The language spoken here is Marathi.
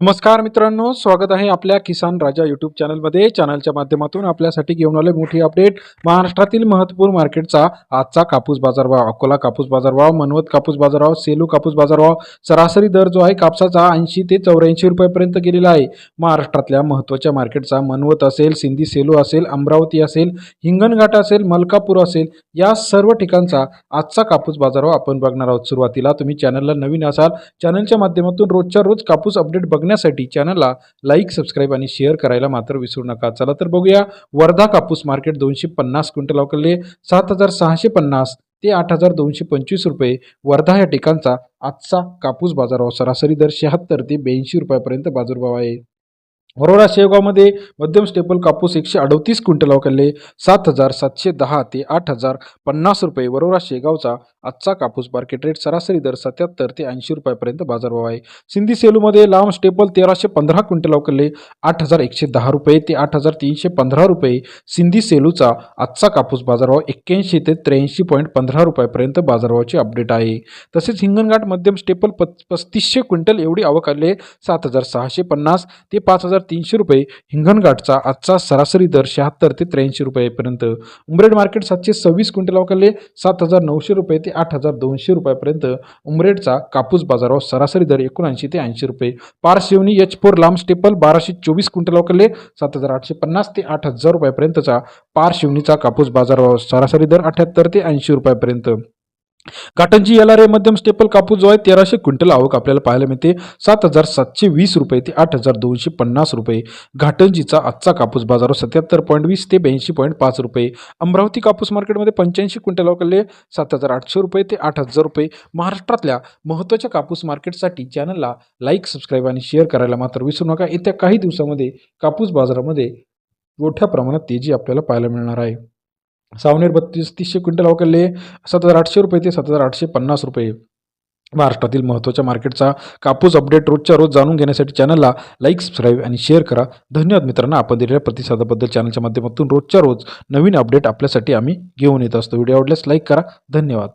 नमस्कार मित्रांनो स्वागत आहे आपल्या किसान राजा यूट्यूब चॅनलमध्ये चॅनलच्या माध्यमातून आपल्यासाठी घेऊन आले मोठी अपडेट महाराष्ट्रातील महत्त्वपूर्ण मार्केटचा आजचा कापूस बाजारभाव अकोला कापूस बाजारभाव मनवत कापूस बाजारभाव सेलू कापूस बाजारभाव सरासरी दर जो आहे कापसाचा ऐंशी ते चौऱ्याऐंशी रुपयापर्यंत गेलेला आहे. महाराष्ट्रातल्या महत्त्वाच्या मार्केटचा मनवत असेल सिंधी सेलू असेल अमरावती असेल हिंगणघाट असेल मलकापूर असेल या सर्व ठिकाणचा आजचा कापूस बाजारभाव आपण बघणार आहोत. सुरुवातीला तुम्ही चॅनलला नवीन असाल चॅनलच्या माध्यमातून रोजच्या रोज कापूस अपडेट बघण्यासाठी चॅनलला लाईक सबस्क्राईब आणि शेअर करायला मात्र विसरू नका. चला तर बघूया. वर्धा कापूस मार्केट दोनशे पन्नास क्विंटल अवकलले सात हजार सहाशे पन्नास ते आठ हजार दोनशे पंचवीस रुपये. वर्धा या ठिकाणचा आजचा कापूस बाजारभाव सरासरी दर शहात्तर ते ब्याऐंशी रुपयापर्यंत बाजारभाव आहे. वरोरा शेवगावमध्ये मध्यम स्टेपल कापूस एकशे अडतीस क्विंटल अवकलले सात हजार सातशे दहा ते आठ हजार पन्नास रुपये. वरोरा शेगावचा आजचा कापूस मार्केट रेट सरासरी दर सत्याहत्तर ते ऐंशी रुपयापर्यंत बाजारभाव आहे. सिंधी सेलूमध्ये लांब स्टेपल तेराशे पंधरा क्विंटल अवकलले आठ हजार एकशे दहा रुपये ते आठ हजार तीनशे पंधरा रुपये. सिंधी सेलूचा आजचा कापूस बाजारभाव एक्क्याऐंशी ते त्र्याऐंशी पॉईंट पंधरा रुपयापर्यंत बाजारभावाची अपडेट आहे. तसेच हिंगणघाट मध्यम स्टेपल प पस्तीसशे क्विंटल एवढी आवक सात हजार सहाशे पन्नास ते पाच हजार तीनशे रुपये हिंगणघाटचा आजचा सरासरी दर शहात्तर ते त्र्याऐंशी रुपयेपर्यंत. उमरेड मार्केट सातशे सव्वीस क्विंटल अवकलले सात हजार नऊशे रुपये ते आठ हजार दोनशे रुपयापर्यंत. उमरेडचा कापूस बाजारावर सरासरी दर एकोणऐंशी ते ऐंशी रुपये. पारशिवनी एच फोर लांब स्टेपल बाराशे चोवीस क्विंटल अवकलले सात हजार आठशे पन्नास ते आठ हजार रुपयापर्यंतचा. पारशिवनीचा कापूस बाजारावर सरासरी दर अठ्याहत्तर ते ऐंशी रुपयापर्यंत. काटनची एल आर ए मध्यम स्टेपल कापूस जो आहे तेराशे क्विंटल आवक आपल्याला पाहायला मिळते. सात हजार सातशे वीस रुपये ते आठ हजार दोनशे पन्नास रुपये. घाटंजीचा आजचा कापूस बाजार सत्याहत्तर पॉईंट वीस ते ब्याऐंशी पॉईंट पाच रुपये. अमरावती कापूस मार्केटमध्ये पंच्याऐंशी क्विंटल अवकलले सात हजार आठशे रुपये ते आठ हजार रुपये. महाराष्ट्रातल्या महत्त्वाच्या कापूस मार्केटसाठी चॅनलला लाईक सबस्क्राईब आणि शेअर करायला मात्र विसरू नका. येत्या काही दिवसामध्ये कापूस बाजारामध्ये मोठ्या प्रमाणात तेजी आपल्याला पाहायला मिळणार आहे. सावनेर बत्तीस तीसशे क्विंटल अवकलले सात हजार आठशे रुपये ते सात हजार आठशे पन्नास रुपये. महाराष्ट्रातील महत्त्वाच्या मार्केटचा कापूस अपडेट रोजच्या रोज जाणून घेण्यासाठी चॅनलला लाईक सबस्क्राईब आणि शेअर करा. धन्यवाद मित्रांनो आपण दिलेल्या प्रतिसादाबद्दल चॅनलच्या माध्यमातून रोजच्या रोज नवीन अपडेट आपल्यासाठी आम्ही घेऊन येत असतो. व्हिडिओ आवडल्यास लाईक करा. धन्यवाद.